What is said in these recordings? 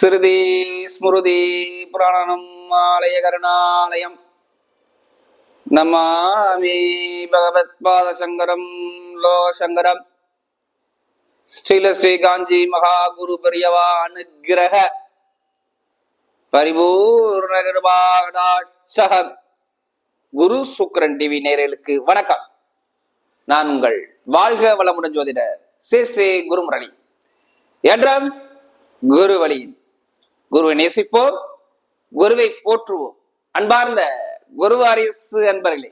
ஸ்ருதி ஸ்மிருதி புராணம் ஆலய கருணாலயம். நமாமி பகவத் பாத சங்கரம் லோகசங்கரம். ஸ்ரீல ஸ்ரீ காஞ்சி மகா குரு பெரியவா அனுகிரக. பரிபூர்ண கிருபாகடாட்சகம். குரு சுக்ரன் டிவி நேரலுக்கு வணக்கம். நான் உங்கள் வாழ்க வளமுடன் ஜோதிடர் ஸ்ரீ ஸ்ரீ குருமுரளி. என்றும் குரு வழியின் குருவை நேசிப்போம் குருவை போற்றுவோம். அன்பார்ந்த குருவாரிசு அன்பர்களே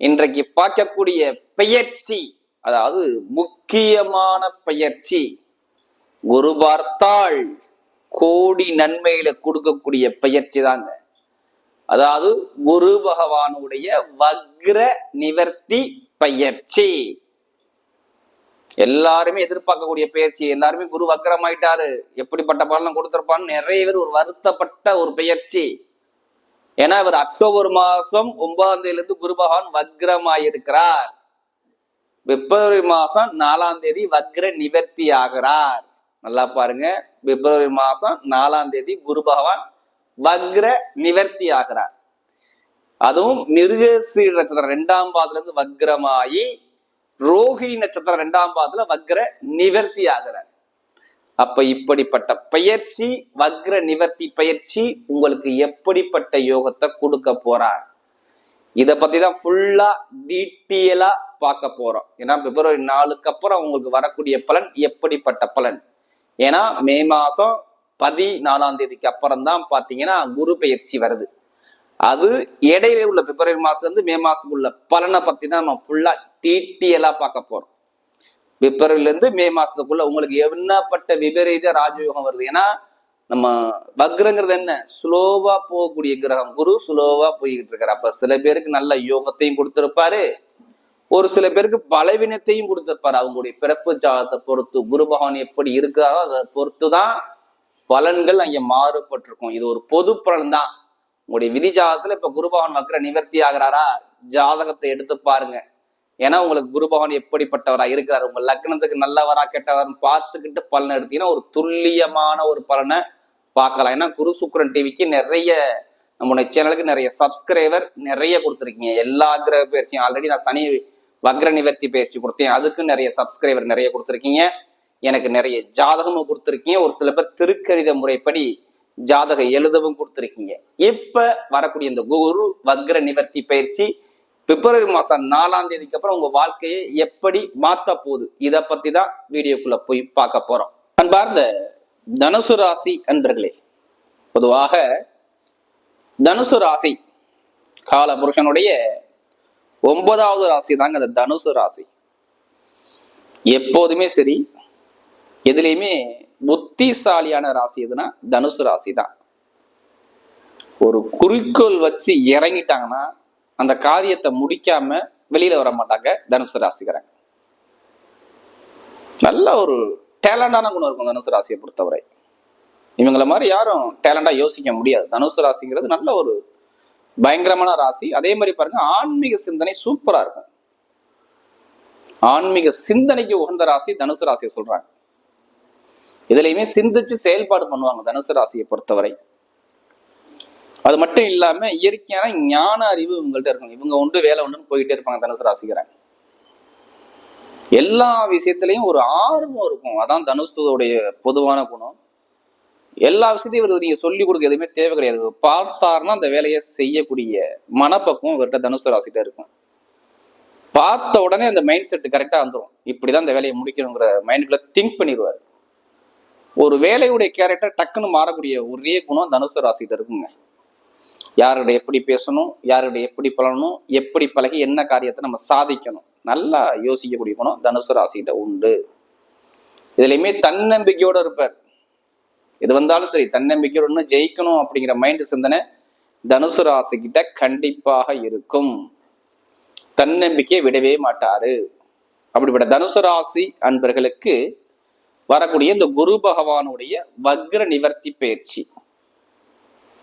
இன்றைக்கு பார்க்கக்கூடிய பெயர்ச்சி அதாவது முக்கியமான பெயர்ச்சி குரு பார்த்தால் கோடி நன்மைகளை கொடுக்கக்கூடிய பெயர்ச்சி தாங்க. அதாவது குரு பகவானுடைய வக்ர நிவர்த்தி பயிற்சி எல்லாருமே எதிர்பார்க்கக்கூடிய பயிற்சி எல்லாருமே குரு வக்கரமாயிட்டாரு எப்படிப்பட்ட பலனை கொடுத்திருப்பான்னு நிறைய பேர் ஒரு வருத்தப்பட்ட ஒரு பெயர்ச்சி. ஏன்னா இவர் அக்டோபர் மாசம் ஒன்பதாம் தேதியில இருந்து குரு பகவான் வக்ரமாயிருக்கிறார். பிப்ரவரி மாசம் நாலாம் தேதி வக்ர நிவர்த்தி ஆகிறார். நல்லா பாருங்க. பிப்ரவரி மாசம் நாலாம் தேதி குரு பகவான் வக்ர நிவர்த்தி ஆகிறார். அதுவும் மிருகசீர நட்சத்திரம் ரெண்டாம் பாதத்துல இருந்து வக்ரமாயி ரோஹிணி நட்சத்திரம் ரெண்டாம் பாதத்துல வக்ர நிவர்த்தி ஆகிறார். அப்ப இப்படிப்பட்ட பயிற்சி வக்ர நிவர்த்தி பயிற்சி உங்களுக்கு எப்படிப்பட்ட யோகத்தை கொடுக்க போறார்? இத பத்தி தான் ஃபுல்லா டீட்டெயிலா பார்க்க போறோம். ஏன்னா பிப்ரவரி நாலுக்கு அப்புறம் உங்களுக்கு வரக்கூடிய பலன் எப்படிப்பட்ட பலன்? ஏன்னா மே மாசம் பதினாலாம் தேதிக்கு அப்புறம் தான் பாத்தீங்கன்னா குரு பயிற்சி வருது. அது இடையில உள்ள பிப்ரவரி மாசத்துலேருந்து மே மாசத்துக்குள்ள பலனை பத்தி தான் நம்ம ஃபுல்லா டீட்டெயிலா பார்க்க போறோம். பிப்ரவரில இருந்து மே மாசத்துக்குள்ள உங்களுக்கு என்னப்பட்ட விபரீத ராஜயோகம் வருது? ஏன்னா நம்ம வக்ரங்கிறது என்ன? ஸ்லோவா போகக்கூடிய கிரகம். குரு ஸ்லோவா போய்கிட்டு இருக்காரு. அப்ப சில பேருக்கு நல்ல யோகத்தையும் கொடுத்திருப்பாரு. ஒரு சில பேருக்கு பலவீனத்தையும் கொடுத்திருப்பாரு. அவங்களுடைய பிறப்பு ஜாதத்தை பொறுத்து குரு பகவான் எப்படி இருக்காரோ அதை பொறுத்து தான் பலன்கள் அங்கே மாறுபட்டிருக்கும். இது ஒரு பொது பலன் தான் உங்களுடைய விதி ஜாதகத்துல இப்ப குருபவன் பகவான் நிவர்த்தி ஆகிறாரா? ஜாதகத்தை எடுத்து பாருங்க. ஏன்னா உங்களுக்கு குருபவன் எப்படிப்பட்டவரா இருக்கிறார்? உங்க லக்னத்துக்கு நல்லவரா கெட்டவரான்னு பார்த்துக்கிட்டு பலனை எடுத்தீங்கன்னா ஒரு துல்லியமான ஒரு பலனை பார்க்கலாம். ஏன்னா குரு சுக்கரன் டிவிக்கு நிறைய நம்முடைய சேனலுக்கு நிறைய சப்ஸ்கிரைபர் நிறைய கொடுத்துருக்கீங்க. எல்லா கிரக பயிற்சியும் ஆல்ரெடி நான் சனி வக்ர நிவர்த்தி பயிற்சி கொடுத்தேன். அதுக்கு நிறைய சப்ஸ்கிரைபர் நிறைய கொடுத்துருக்கீங்க. எனக்கு நிறைய ஜாதகமும் கொடுத்துருக்கீங்க. ஒரு சில பேர் திருக்கணித முறைப்படி ஜாதகம் எழுதவும் கொடுத்துருக்கீங்க. இப்ப வரக்கூடிய இந்த குரு வக்ர நிவர்த்தி பயிற்சி? பிப்ரவரி மாசம் நாலாம் தேதிக்கு அப்புறம் உங்க வாழ்க்கையை எப்படி மாத்த போகுது? இதை பத்தி தான் வீடியோக்குள்ள போய் பார்க்க போறோம். அன்பார்ந்த தனுசு ராசி அன்பர்களே பொதுவாக தனுசு ராசி கால புருஷனுடைய ஒன்பதாவது ராசி தாங்க அந்த தனுசு ராசி. எப்போதுமே சரி எதுலேயுமே புத்திசாலியான ராசி எதுனா தனுசு ராசி தான் ஒரு குறிக்கோள் வச்சு இறங்கிட்டாங்கன்னா அந்த காரியத்தை முடிக்காம வெளியில வர மாட்டாங்க தனுசு ராசிக்காரங்க. நல்ல ஒரு டேலண்டான குணம் இருக்கும் தனுசு ராசியை பொறுத்தவரை. இவங்கள மாதிரி யாரும் டேலண்டா யோசிக்க முடியாது. தனுசு ராசிங்கிறது நல்ல ஒரு பயங்கரமான ராசி. அதே மாதிரி பாருங்க ஆன்மீக சிந்தனை சூப்பரா இருக்கும். ஆன்மீக சிந்தனைக்கு உகந்த ராசி தனுசு ராசியை சொல்றாங்க. இதுலையுமே சிந்திச்சு செயல்பாடு பண்ணுவாங்க தனுசு ராசியை பொறுத்தவரை. அது மட்டும் இல்லாம இயற்கையான ஞான அறிவு இவங்கள்ட்ட இருக்கும். இவங்க உண்டு வேலை உண்டுன்னு போயிட்டே இருப்பாங்க தனுசு ராசிக்கிறேன் எல்லா விஷயத்திலையும் ஒரு ஆர்வம் இருக்கும். அதான் தனுசுடைய பொதுவான குணம். எல்லா விஷயத்தையும் இவர் நீங்க சொல்லி கொடுக்க எதுவுமே தேவை கிடையாது. பார்த்தாருன்னா அந்த வேலையை செய்யக்கூடிய மனப்பக்குவம் இவர்கிட்ட தனுசு ராசிட்ட இருக்கும். பார்த்த உடனே அந்த மைண்ட் செட் கரெக்டா வந்துடும் இப்படிதான் அந்த வேலையை முடிக்கணுங்கிற மைண்டுக்குள்ள திங்க் பண்ணிடுவார். ஒரு வேலையுடைய கேரக்டர் டக்குன்னு மாறக்கூடிய ஒரே குணம் தனுசு ராசியில் இருக்குங்க. யாரோட எப்படி பேசணும் யாரோட எப்படி பழகணும் எப்படி பழகி என்ன காரியத்தை நம்ம சாதிக்கணும் நல்லா யோசிக்கக்கூடிய குணம் தனுசு ராசிகிட்ட உண்டு. இதுலையுமே தன்னம்பிக்கையோட இருப்பார். எது வந்தாலும் சரி தன்னம்பிக்கையோட ஜெயிக்கணும் அப்படிங்கிற மைண்ட் சிந்தனை தனுசு ராசிக்கிட்ட கண்டிப்பாக இருக்கும். தன்னம்பிக்கையை விடவே மாட்டாரு. அப்படிப்பட்ட தனுசு ராசி அன்பர்களுக்கு வரக்கூடிய இந்த குரு பகவானுடைய வக்ர நிவர்த்தி பயிற்சி.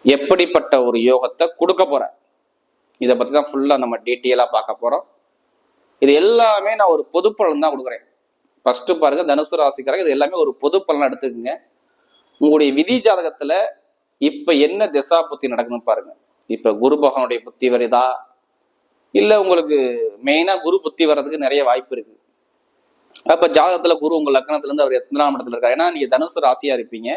எப்படிப்பட்ட ஒரு யோகத்தை கொடுக்க போற இதை பத்தி தான் ஃபுல்லா நம்ம டீட்டெயிலா பார்க்க போறோம். இது எல்லாமே நான் ஒரு பொது பலன் தான் கொடுக்குறேன். ஃபர்ஸ்ட் பாருங்க தனுசு ராசிக்காரங்க இது எல்லாமே ஒரு பொது பலன் எடுத்துக்கோங்க. உங்களுடைய விதி ஜாதகத்துல இப்ப என்ன திசா புத்தி நடக்குன்னு பாருங்க. இப்ப குரு பகவானுடைய புத்தி வருதா? இல்ல உங்களுக்கு மெயினா குரு புத்தி வர்றதுக்கு நிறைய வாய்ப்பு இருக்கு. அப்ப ஜாதகத்துல குரு உங்க லக்னத்துல இருந்து அவர் எத்தனாம் இடத்துல இருக்காரு? ஏன்னா நீங்க தனுசு ராசியா இருப்பீங்க.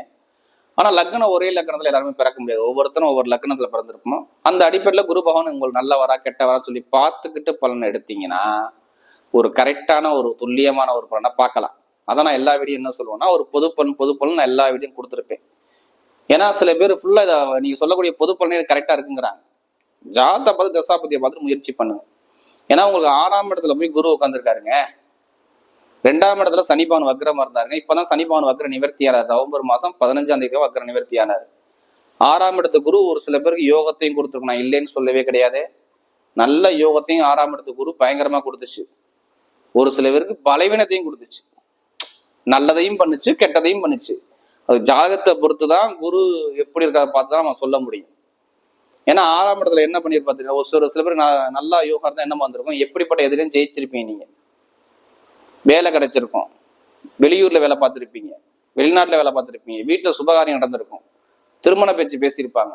ஆனா லக்னம் ஒரே லக்னத்துல எல்லாருமே பிறக்க முடியாது. ஒவ்வொருத்தரும் ஒவ்வொரு லக்னத்துல பிறந்திருப்போம்? அந்த அடிப்படையில குரு பகவான் உங்களுக்கு நல்லவரா கெட்டவரா சொல்லி பார்த்துக்கிட்டு பலன் எடுத்தீங்கன்னா ஒரு கரெக்டான ஒரு துல்லியமான ஒரு பலனை பார்க்கலாம். அதான் நான் எல்லா வீடியும் என்ன சொல்லுவேன்னா ஒரு பொது பலன் பொது பலன் நான் எல்லா வீடியும் கொடுத்துருப்பேன். ஏன்னா சில பேர் ஃபுல்லா இதை நீங்க சொல்லக்கூடிய பொது பலனே கரெக்டா இருக்குங்கிறாங்க. ஜாதத்தை பார்த்து தசாபதியை பார்த்து முயற்சி பண்ணுங்க. ஏன்னா உங்களுக்கு ஆறாம் இடத்துல போய் குரு உட்காந்துருக்காருங்க ரெண்டாம் இடத்துல சனிபான் வக்ரமா இருந்தாருங்க. இப்பதான் சனிபான் வக்ர நிவர்த்தியானார் நவம்பர் மாசம் பதினஞ்சாம் தேதி வக்ர நிவர்த்தியானார் ஆறாம் இடத்து குரு ஒரு சில பேருக்கு யோகத்தையும் கொடுத்துருக்கும். நான் இல்லைன்னு சொல்லவே கிடையாது. நல்ல யோகத்தையும் ஆறாம் இடத்து குரு பயங்கரமா கொடுத்துச்சு. ஒரு சில பேருக்கு பலவீனத்தையும் கொடுத்துச்சு. நல்லதையும் பண்ணுச்சு கெட்டதையும் பண்ணுச்சு. அது ஜாதகத்தை பொறுத்து தான் குரு எப்படி இருக்கிறத பார்த்து தான் நம்ம சொல்ல முடியும். ஏன்னா ஆறாம் இடத்துல என்ன பண்ணிருப்பாரு ஒரு சில சில பேர் நல்லா யோகா இருந்தால் என்ன வந்திருக்கும் எப்படிப்பட்ட எதிரையும் ஜெயிச்சிருப்பீங்க நீங்க. வேலை கிடைச்சிருக்கும். வெளியூர்ல வேலை பார்த்துருப்பீங்க. வெளிநாட்டில் வேலை பார்த்துருப்பீங்க. வீட்டில் சுபகாரியம் நடந்திருக்கும். திருமண பேச்சு பேசியிருப்பாங்க.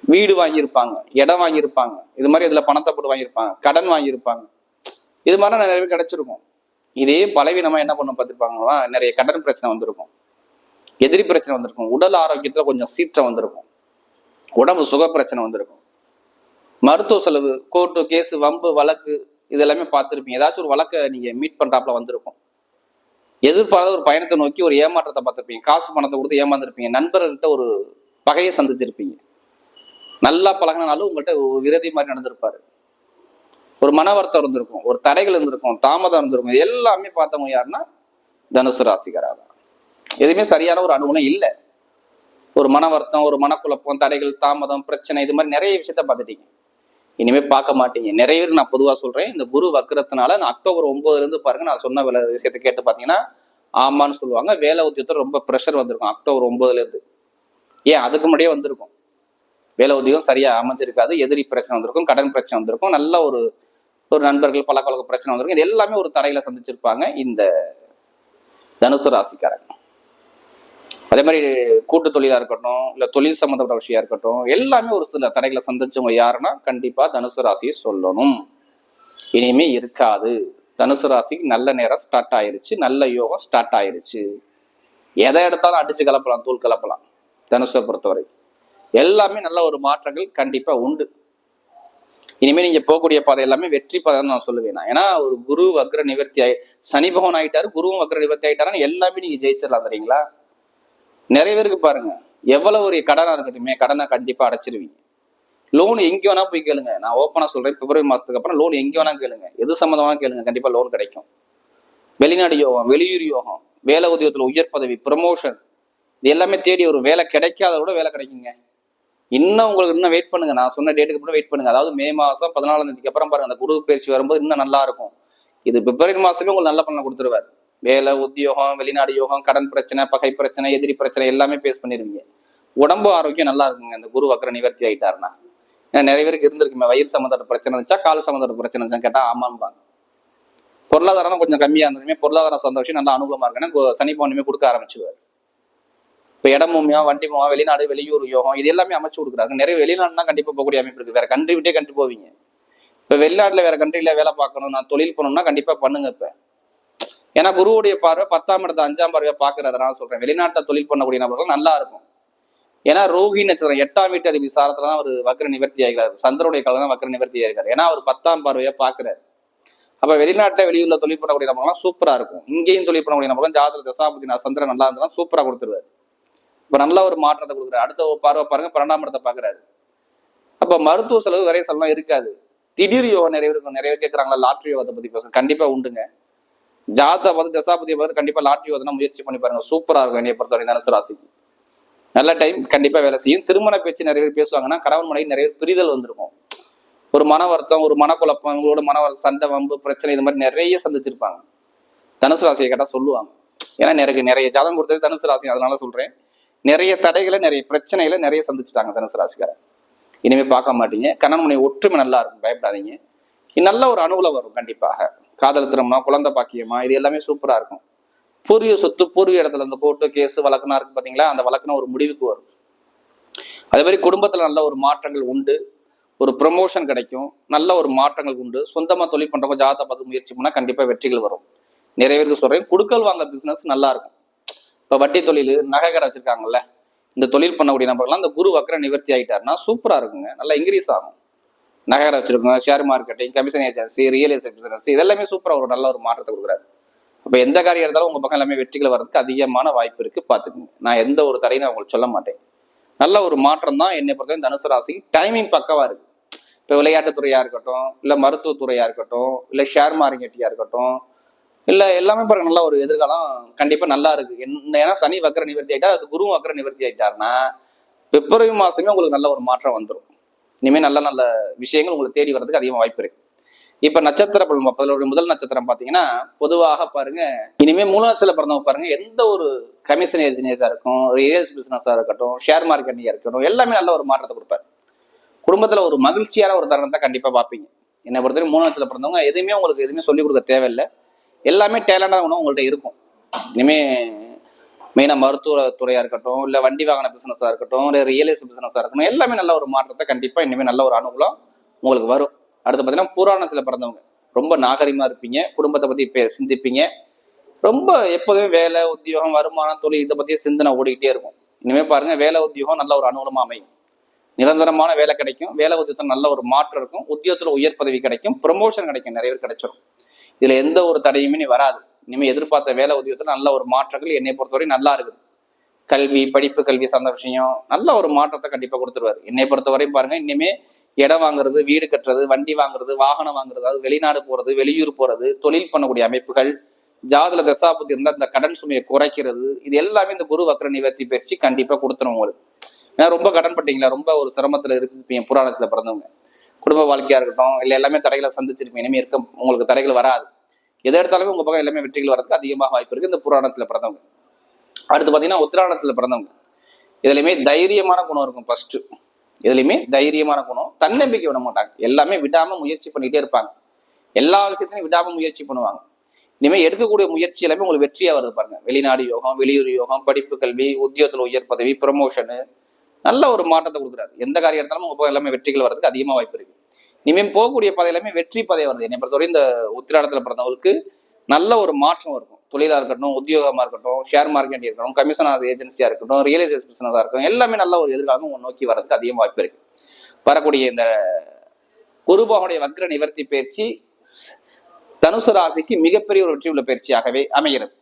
வீடு வாங்கியிருப்பாங்க. இடம் வாங்கியிருப்பாங்க. இது மாதிரி இதில் பணத்தை போட்டு வாங்கியிருப்பாங்க. கடன் வாங்கியிருப்பாங்க. இது மாதிரி நிறைய கிடைச்சிருக்கும். இதே பலவீனமாக என்ன பண்ண பார்த்துருப்பாங்கன்னா நிறைய கடன் பிரச்சனை வந்திருக்கும். எதிரி பிரச்சனை வந்திருக்கும். உடல் ஆரோக்கியத்தில் கொஞ்சம் சீற்றம் வந்திருக்கும். உடம்பு சுக பிரச்சனை வந்திருக்கும். மருத்துவ செலவு கோர்ட்டு கேஸு வம்பு வழக்கு இது எல்லாமே பார்த்துருப்பீங்க. ஏதாச்சும் ஒரு வழக்கை நீங்கள் மீட் பண்ணுறாப்புல வந்திருக்கும். எதிர்பாராத ஒரு பயணத்தை நோக்கி ஒரு ஏமாற்றத்தை பார்த்துருப்பீங்க. காசு பணத்தை கொடுத்து ஏமாந்துருப்பீங்க. நண்பர்கள்ட்ட ஒரு பகையை சந்திச்சிருப்பீங்க. நல்லா பழகினாலும் உங்கள்கிட்ட ஒரு விரதி மாதிரி நடந்திருப்பாரு. ஒரு மன வருத்தம் இருந்திருக்கும். ஒரு தடைகள் இருந்திருக்கும். தாமதம் இருந்திருக்கும். இது எல்லாமே பார்த்தவங்க யாருன்னா தனுசு ராசிகராக தான். எதுவுமே சரியான ஒரு அனுகூலம் இல்லை. ஒரு மன வருத்தம் ஒரு மனக்குழப்பம் தடைகள் தாமதம் பிரச்சனை இது மாதிரி நிறைய விஷயத்த பார்த்துட்டீங்க. இனிமே பார்க்க மாட்டீங்க. நிறைய பேர் நான் பொதுவாக சொல்றேன் இந்த குரு வக்கரத்தினால நான் அக்டோபர் ஒன்பதுல இருந்து பாருங்க நான் சொன்ன வேலை விஷயத்தை கேட்டு பார்த்தீங்கன்னா ஆமான்னு சொல்லுவாங்க. வேலை உத்தியத்தில் ரொம்ப ப்ரெஷர் வந்திருக்கும் அக்டோபர் ஒன்பதுல இருந்து. ஏன்? அதுக்கு முன்னாடியே வந்திருக்கும். வேலை உத்தியோகம் சரியா அமைஞ்சிருக்காது எதிரி பிரச்சனை வந்திருக்கும் கடன் பிரச்சனை வந்திருக்கும் நல்ல ஒரு ஒரு நண்பர்கள் பழக்கவழக்க பிரச்சனை வந்திருக்கும். இது எல்லாமே ஒரு தடையில சந்திச்சிருப்பாங்க இந்த தனுசு ராசிக்காரங்க. அதே மாதிரி கூட்டு தொழிலா இருக்கட்டும் இல்ல தொழில் சம்பந்தப்பட்ட விஷயம் இருக்கட்டும் எல்லாமே ஒரு சில தடைகளை சந்திச்சவங்க யாருன்னா கண்டிப்பா தனுசு ராசியை சொல்லணும். இனிமே இருக்காது. தனுசு ராசிக்கு நல்ல நேரம் ஸ்டார்ட் ஆயிருச்சு நல்ல யோகம் ஸ்டார்ட் ஆயிருச்சு. எதை எடுத்தாலும் அடிச்சு கலப்பலாம் தூள் கலப்பலாம் தனுஷை பொறுத்தவரை. எல்லாமே நல்ல ஒரு மாற்றங்கள் கண்டிப்பா உண்டு. இனிமே நீங்க போகக்கூடிய பாதை எல்லாமே வெற்றி பாதைன்னு நான் சொல்லுவேன் ஏன்னா ஒரு குரு வக்ர நிவர்த்தி ஆகி சனி பகவான் ஆயிட்டாரு குருவும் வக்ர நிவர்த்தி ஆகிட்டாருன்னு எல்லாமே நீங்க ஜெயிச்சிடலாம் தெரியுங்களா? நிறைய பேருக்கு பாருங்க எவ்வளவு ஒரு கடனா இருக்கட்டுமே கடனை கண்டிப்பா அடைச்சிருவீங்க. லோன் எங்க வேணா போய் கேளுங்க. நான் ஓப்பனா சொல்றேன் பிப்ரவரி மாசத்துக்கு அப்புறம் லோன் எங்க வேணா கேளுங்க. எது சம்மந்தமாக கேளுங்க கண்டிப்பா லோன் கிடைக்கும். வெளிநாடு யோகம் வெளியூர் யோகம் வேலை உத்தியோகத்துல உயர் பதவி ப்ரமோஷன் இது எல்லாமே தேடி ஒரு வேலை கிடைக்காத விட வேலை கிடைக்குங்க. இன்னும் உங்களுக்கு இன்னும் வெயிட் பண்ணுங்க. நான் சொன்ன டேட்டுக்கு அப்புறம் வெயிட் பண்ணுங்க. அதாவது மே மாசம் பதினாலாம் தேதிக்கு அப்புறம் பாருங்க அந்த குரு பயிற்சி வரும்போது இன்னும் நல்லா இருக்கும். இது பிப்ரவரி மாசத்துலயே உங்களுக்கு நல்ல பண்ண கொடுத்துருவாரு. வேலை உத்தியோகம் வெளிநாடு யோகம் கடன் பிரச்சனை பகை பிரச்சனை எதிரி பிரச்சனை எல்லாமே பேஸ் பண்ணிருவீங்க உடம்பு ஆரோக்கியம் நல்லா இருக்குங்க. இந்த குரு வக்கர நிவர்த்தி ஆயிட்டாருன்னா. ஏன்னா நிறைய பேருக்கு இருந்திருக்குமே வயிறு சம்மந்தப்பட்ட பிரச்சனை இருந்துச்சா கால் சம்மந்தப்பட்ட பிரச்சனை இருந்துச்சா கேட்டா ஆமாம்பாங்க. பொருளாதாரம் கொஞ்சம் கம்மியா இருந்ததுமே பொருளாதார சந்தோஷம் நல்லா அனுகூலமா இருக்குன்னா சனி பௌர்ணமி கொடுக்க ஆரம்பிச்சிருவாரு. இப்ப வண்டி வண்டிமுமா வெளிநாடு வெளியூர் யோகம் இது எல்லாமே அமைச்சு கொடுக்குறாங்க நிறைய வெளிநாடுனா கண்டிப்பா போகக்கூடிய அமைப்பு இருக்கு. வேற கண்ட்ரி விட்டே கண்டு போவீங்க. இப்ப வெளிநாட்டுல வேற கண்ட்ரில வேலை பார்க்கணும் நான் தொழில் பண்ணணும்னா கண்டிப்பா பண்ணுங்க இப்ப. ஏன்னா குருவுடைய பார்வை பத்தாம் இடத்த அஞ்சாம் பார்வையை பார்க்கறது நான் சொல்றேன். வெளிநாட்டில் தொழில் பண்ணக்கூடிய நபர்கள் நல்லா இருக்கும். ஏன்னா ரோஹி நட்சத்திரம் எட்டாம் வீட்டு அதிபதி சாரத்துல தான் ஒரு வக்கர நிவர்த்தி ஆகிறார். சந்திரனுடைய காலம் தான் வக்கர நிவர்த்தி ஆகிறார். ஏன்னா அவர் பத்தாம் பார்வையை பார்க்கிறார். அப்ப வெளிநாட்டில் வெளியூர்ல தொழில் பண்ணக்கூடிய நபர்கள்லாம் சூப்பரா இருக்கும். இங்கேயும் தொழில் பண்ணக்கூடிய நபர்கள் ஜாதக தசாபதி நான் சந்திரன் நல்லா இருந்தாலும் சூப்பரா கொடுத்துருவாரு. இப்ப நல்ல ஒரு மாற்றத்தை கொடுக்குறாரு. அடுத்த பார்வை பாருங்க பன்னெண்டாம் இடத்தை பாக்குறாரு அப்ப மருத்துவ செலவு விரை செலவு இருக்காது. திடீர் யோகம் நிறைய இருக்கும் நிறைய பேர் கேட்கறாங்களா லாட்ரி யோகத்தை பத்தி பேச கண்டிப்பா உண்டுங்க. ஜாதகத்தை பார்த்து தசாபதியை பார்த்து கண்டிப்பா லாட்ரி யோகத்தை முயற்சி பண்ணி பாருங்க. சூப்பரா இருக்கும் என்னைய பொறுத்தவரை தனுசு ராசிக்கு. நல்ல டைம் கண்டிப்பா வேலை செய்யும். திருமண பேச்சு நிறைய பேர் பேசுவாங்கன்னா கணவன் மனைவி நிறைய பிரிதல் வந்திருக்கும். ஒரு மன வருத்தம் ஒரு மனக்குழப்பம் உங்களோட மன சண்டை வம்பு பிரச்சனை இது மாதிரி நிறைய சந்திச்சிருப்பாங்க. தனுசு ராசியை கேட்டால் சொல்லுவாங்க. ஏன்னா எனக்கு நிறைய ஜாதகம் கொடுத்தது தனுசு ராசி அதனால சொல்றேன். நிறைய தடைகளை நிறைய பிரச்சனைகளை நிறைய சந்திச்சுட்டாங்க தனுசு ராசிக்காரன் இனிமே பார்க்க மாட்டீங்க. கணவன் மனைவி ஒற்றுமை நல்லா இருக்கும் பயப்படாதீங்க. நல்ல ஒரு அனுகூலம் வரும் கண்டிப்பாக. காதல் திருமணம் குழந்தை பாக்கியமா இது எல்லாமே சூப்பரா இருக்கும். பூர்வீக சொத்து பூர்வீக இடத்துல இந்த கோர்ட்டு கேஸ் வழக்குனா இருக்கு பாத்தீங்களா? அந்த வழக்குனா ஒரு முடிவுக்கு வரும். அதே மாதிரி குடும்பத்துல நல்ல ஒரு மாற்றங்கள் உண்டு. ஒரு ப்ரொமோஷன் கிடைக்கும். நல்ல ஒரு மாற்றங்கள் உண்டு. சொந்தமா தொழில் பண்றவங்க ஜாதகத்தை பார்த்து முயற்சி பண்ணா கண்டிப்பா வெற்றிகள் வரும். நிறைய பேருக்கு சொல்றேன் குடுக்கல் வாங்க பிசினஸ் நல்லா இருக்கும். இப்ப வட்டி தொழில் நகை கடை வச்சிருக்காங்கல்ல இந்த தொழில் பண்ணக்கூடிய நபர்கள்லாம் அந்த குரு வக்கர நிவர்த்தி ஆகிட்டாருன்னா சூப்பரா இருக்குங்க. நல்லா இன்க்ரீஸ் ஆகும். நகை கடை வச்சிருக்கோங்க share marketing commission agency real estate business இதெல்லாமே சூப்பராக ஒரு நல்ல ஒரு மாற்றத்தை கொடுக்குறாரு. அப்போ எந்த காரியம் இருந்தாலும் உங்கள் பக்கம் எல்லாமே வெற்றிகள் வர்றதுக்கு அதிகமான வாய்ப்பு இருக்குது பாத்துக்கோங்க நான் எந்த ஒரு தடையும் நான் உங்களுக்கு சொல்ல மாட்டேன். நல்ல ஒரு மாற்றம் தான் என்னை பொறுத்தவரை தனுசு ராசி. டைமிங் பக்கவாக இருக்கு. இப்போ விளையாட்டுத்துறையாக இருக்கட்டும் இல்லை மருத்துவத்துறையாக இருக்கட்டும் இல்லை ஷேர் மார்க்கெட்டியாக இருக்கட்டும் இல்லை எல்லாமே பாருங்க நல்ல ஒரு எதிர்காலம் கண்டிப்பாக நல்லா இருக்குது என்ன- ஏன்னா சனி வக்கர நிவர்த்தி ஆகிட்டா அது குரு வக்கர நிவர்த்தி ஆயிட்டாருன்னா பிப்ரவரி மாதமே உங்களுக்கு நல்ல ஒரு மாற்றம் வந்துடும் இனிமேல் நல்ல நல்ல விஷயங்கள் உங்களுக்கு தேடி வர்றதுக்கு அதிகமாக வாய்ப்பு இருக்கு. இப்ப நட்சத்திர பலன் பார்ப்பதுல ஒரு முதல் நட்சத்திரம் பாத்தீங்கன்னா பொதுவாக பாருங்க இனிமே மூலாச்சல பிறந்தவங்க பாருங்க எந்த ஒரு கமிஷன் ஏஜென்சியா இருக்கும் ரியல்ஸ் பிசினஸா இருக்கட்டும் ஷேர் மார்க்கெட்டிங்கா இருக்கட்டும் எல்லாமே நல்ல ஒரு மாற்றத்தை கொடுப்பாரு. குடும்பத்துல ஒரு மகிழ்ச்சியான ஒரு தருணத்தை கண்டிப்பா பார்ப்பீங்க. என்னை பொறுத்தவரை மூணாத்துல பிறந்தவங்க எதுவுமே உங்களுக்கு எதுவுமே சொல்லிக் கொடுக்க தேவையில்லை. எல்லாமே டேலண்டான உணவு உங்கள்கிட்ட இருக்கும். இனிமே மெயினாக மருத்துவத்துறையாக இருக்கட்டும் இல்லை வண்டி வாகன பிஸ்னஸாக இருக்கட்டும் இல்லை ரியல் எஸ்டேட் பிஸ்னஸாக இருக்கட்டும் எல்லாமே நல்ல ஒரு மாற்றத்தை கண்டிப்பாக இனிமேல் நல்ல ஒரு அனுகூலம் உங்களுக்கு வரும். அடுத்து பார்த்தீங்கன்னா புராணத்துல பிறந்தவங்க. ரொம்ப நாகரிகமாக இருப்பீங்க குடும்பத்தை பற்றி பே- சிந்திப்பீங்க. ரொம்ப எப்போதுமே வேலை உத்தியோகம் வருமானம் தொழில் இதை பத்தியே சிந்தனை ஓடிக்கிட்டே இருக்கும். இனிமேல் பாருங்கள் வேலை உத்தியோகம் நல்ல ஒரு அனுகூலமாக அமையும். நிரந்தரமான வேலை கிடைக்கும். வேலை உத்தியோகத்தில் நல்ல ஒரு மாற்றம் இருக்கும். உத்தியோகத்தில் உயர் பதவி கிடைக்கும். ப்ரமோஷன் கிடைக்கும். நிறைய பேர் கிடைச்சிரும். இதில் எந்த ஒரு தடையுமே நீ வராது. இனிமேல் எதிர்பார்த்த வேலை உத்தியோகத்துல நல்ல ஒரு மாற்றங்கள் என்னை பொறுத்தவரை நல்லா இருக்குது. கல்வி படிப்பு கல்வி சார்ந்த விஷயம் நல்ல ஒரு மாற்றத்தை கண்டிப்பாக கொடுத்துருவார். என்னை பொறுத்தவரை பாருங்க இனிமே இடம் வாங்குறது வீடு கட்டுறது வண்டி வாங்குறது வாகனம் வாங்குறது அதாவது வெளிநாடு போறது வெளியூர் போறது தொழில் பண்ணக்கூடிய அமைப்புகள் ஜாதுல தசாபுத்தி இருந்தால் இந்த கடன் சுமையை குறைக்கிறது இது எல்லாமே இந்த குரு வக்ர நிவர்த்தி பயிற்சி கண்டிப்பாக கொடுத்துரும் உங்களுக்கு. ஏன்னா ரொம்ப கடன் பட்டீங்களா? ரொம்ப ஒரு சிரமத்தில் இருப்பீங்க புராணத்தில் பிறந்தவங்க. குடும்ப வாழ்க்கையா இருக்கட்டும் இல்லை எல்லாமே தடைகளை சந்திச்சிருப்பீங்க இனிமேல் இருக்க உங்களுக்கு தடைகள் வராது. எதை எடுத்தாலுமே உங்க பக்கம் எல்லாமே வெற்றிகள் வரதுக்கு அதிகமாக வாய்ப்பு இருக்கு. இந்த புராணத்துல பிறந்தவங்க. அடுத்து பாத்தீங்கன்னா உத்திராடத்துல பிறந்தவங்க. இதுலயுமே தைரியமான குணம் இருக்கும் ஃபர்ஸ்ட் இதுலயுமே தைரியமான குணம். தன்னம்பிக்கை விட மாட்டாங்க. எல்லாமே விடாம முயற்சி பண்ணிட்டே இருப்பாங்க. எல்லா விஷயத்தையும் விடாம முயற்சி பண்ணுவாங்க. இனிமேல் எடுக்கக்கூடிய முயற்சி எல்லாமே உங்களுக்கு வெற்றியா வருது பாருங்க. வெளிநாடு யோகம் வெளியூர் யோகம் படிப்பு கல்வி உத்தியோகத்தில் உயர் பதவி ப்ரமோஷனு நல்ல ஒரு மாற்றத்தை கொடுக்குறாரு. எந்த காரியம் இருந்தாலும் உங்க பக்கம் எல்லாமே வெற்றிகள் வரதுக்கு அதிகமாக வாய்ப்பு இருக்கு. இனிமேல் போகக்கூடிய பாதை எல்லாமே வெற்றி பாதை வருது. என்னை பொறுத்தவரை இந்த உத்திராடத்தில் பிறந்தவங்களுக்கு நல்ல ஒரு மாற்றம் இருக்கும். தொழிலாக இருக்கட்டும் உத்தியோகமாக இருக்கட்டும் ஷேர் மார்க்கெட் இருக்கட்டும் கமிஷன் ஏஜென்சியாக இருக்கட்டும் ரியல் எஸ்டேட் பிசினஸாக இருக்கட்டும் எல்லாமே நல்ல ஒரு எதிர்காலம் நோக்கி வர்றதுக்கு அதிகம் வாய்ப்பு இருக்கு. வரக்கூடிய இந்த குருபாவுடைய வக்ர நிவர்த்தி பயிற்சி தனுசு ராசிக்கு மிகப்பெரிய ஒரு வெற்றி உள்ள பயிற்சியாகவே அமைகிறது.